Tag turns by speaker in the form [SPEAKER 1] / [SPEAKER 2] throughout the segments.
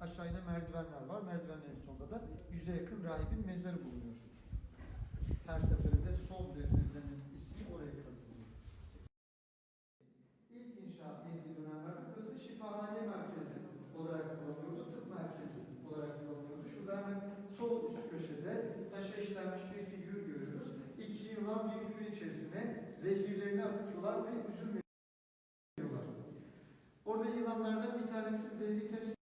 [SPEAKER 1] Aşağı inen merdivenler var. Merdivenlerin sonunda da yüze yakın rahibin mezarı bulunuyor. Her seferinde son defnedilenin ismi oraya kazılıyor. İlk inşa edildiği dönemlerde burası şifahane merkezi olarak kullanılıyordu. Tıp merkezi olarak kullanılıyordu. Şurada hemen sol üst köşede taşa işlenmiş bir figür görüyoruz. İki yılan bir küre içerisine zehirlerini akıtıyorlar ve üzüm. Orada yılanlardan bir tanesi zehri burası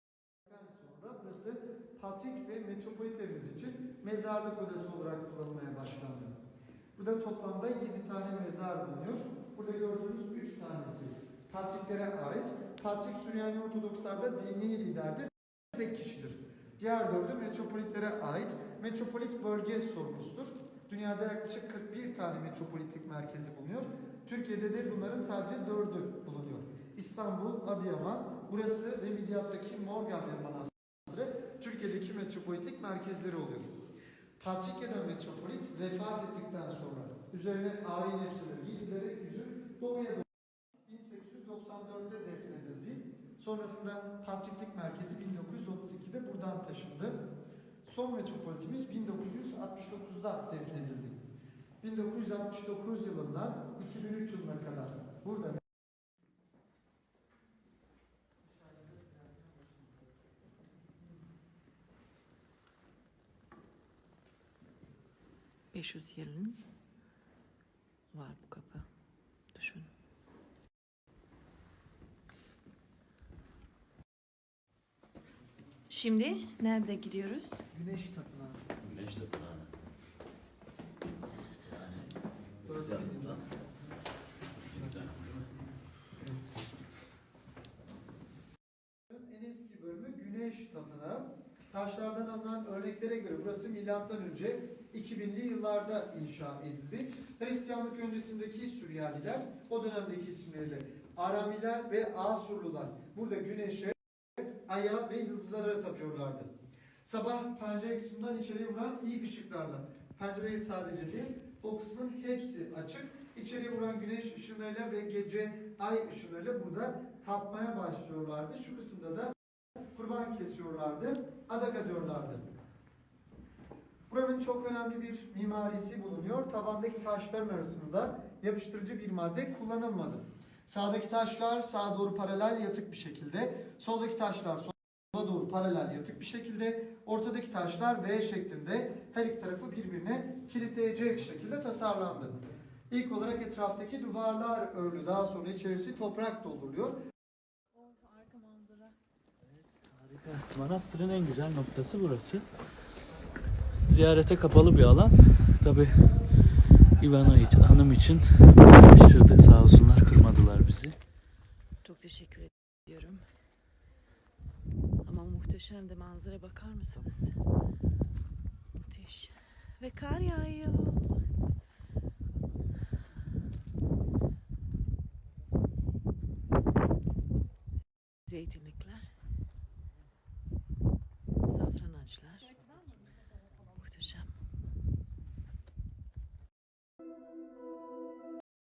[SPEAKER 1] patrik ve metropolitlerimiz için mezarlık odası olarak kullanılmaya başlandı. Burada toplamda 7 tane mezar bulunuyor. Burada gördüğünüz 3 tanesi patriklere ait. Patrik Süryani Ortodokslarda dini liderdir. Tek kişidir. Diğer dördü metropolitlere ait. Metropolit bölge sorumlusudur. Dünyada yaklaşık 41 tane metropolitlik merkezi bulunuyor. Türkiye'de de bunların sadece dördü bulunuyor. İstanbul, Adıyaman, burası ve Midyat'taki Morganler Manastırı metropolitlik merkezleri oluyor. Patrikya'da metropolit vefat ettikten sonra üzerine ayin elbiseleri giydilerek yüzü doğuya doğru 1894'te defnedildi. Sonrasında Patriklik Merkezi 1932'de buradan taşındı. Son metropolitimiz 1969'da defnedildi. 1969 yılından 2003 yılına kadar burada
[SPEAKER 2] 500 yılın var bu kapı. Düşün. Şimdi nerede gidiyoruz?
[SPEAKER 1] Güneş Tapınağı.
[SPEAKER 3] Güneş tapınağı. Yani İstanbul'da.
[SPEAKER 1] En eski bölümü Güneş Tapınağı. Taşlardan alınan örneklere göre burası milattan önce 2000'li yıllarda inşa edildi. Hristiyanlık öncesindeki Süryaniler o dönemdeki isimleriyle Aramiler ve Asurlular burada güneşe, aya ve yıldızlara tapıyorlardı. Sabah pencere kısmından içeriye vuran ilk ışıklarla. Pencereyi sadece değil, o kısmın hepsi açık. İçeriye vuran güneş ışınlarıyla ve gece ay ışınlarıyla burada tapmaya başlıyorlardı. Şu kısımda da kurban kesiyorlardı, adak adıyorlardı. Buranın çok önemli bir mimarisi bulunuyor. Tabandaki taşların arasında yapıştırıcı bir madde kullanılmadı. Sağdaki taşlar sağa doğru paralel yatık bir şekilde, soldaki taşlar sola doğru paralel yatık bir şekilde, ortadaki taşlar V şeklinde her iki tarafı birbirine kilitleyecek şekilde tasarlandı. İlk olarak etraftaki duvarlar örülü, daha sonra içerisi toprak dolduruluyor.
[SPEAKER 4] Harika. Manastırın en güzel noktası burası. Ziyarete kapalı bir alan. Tabi İvana için, hanım için araştırdık sağ olsunlar kırmadılar bizi.
[SPEAKER 2] Çok teşekkür ediyorum. Ama muhteşem de manzara bakar mısınız? Müthiş. Ve kar yağıyor. Zeytinlikler.